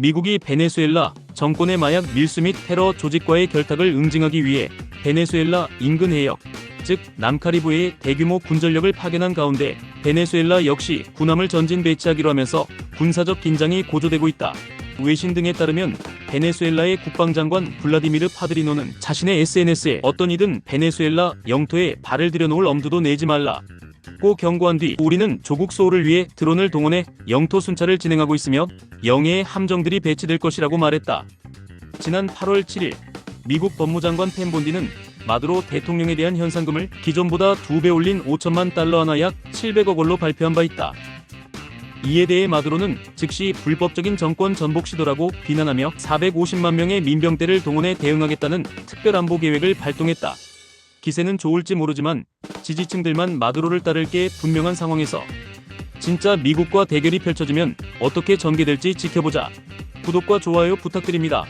미국이 베네수엘라 정권의 마약 밀수 및 테러 조직과의 결탁을 응징하기 위해 베네수엘라 인근 해역, 즉 남카리브해에 대규모 군전력을 파견한 가운데 베네수엘라 역시 군함을 전진 배치하기로 하면서 군사적 긴장이 고조되고 있다. 외신 등에 따르면 베네수엘라의 국방장관 블라디미르 파드리노는 자신의 SNS에 어떤 이든 베네수엘라 영토에 발을 들여놓을 엄두도 내지 말라. 고 경고한 뒤 우리는 조국 수호를 위해 드론을 동원해 영토 순찰을 진행하고 있으며 영해의 함정들이 배치될 것이라고 말했다. 지난 8월 7일 미국 법무장관 펜본디는 마두로 대통령에 대한 현상금을 기존보다 두 배 올린 5천만 달러 하나 약 700억 원로 발표한 바 있다. 이에 대해 마두로는 즉시 불법적인 정권 전복 시도라고 비난하며 450만 명의 민병대를 동원해 대응하겠다는 특별안보 계획을 발동했다. 기세는 좋을지 모르지만 지지층들만 마두로를 따를 게 분명한 상황에서 진짜 미국과 대결이 펼쳐지면 어떻게 전개될지 지켜보자. 구독과 좋아요 부탁드립니다.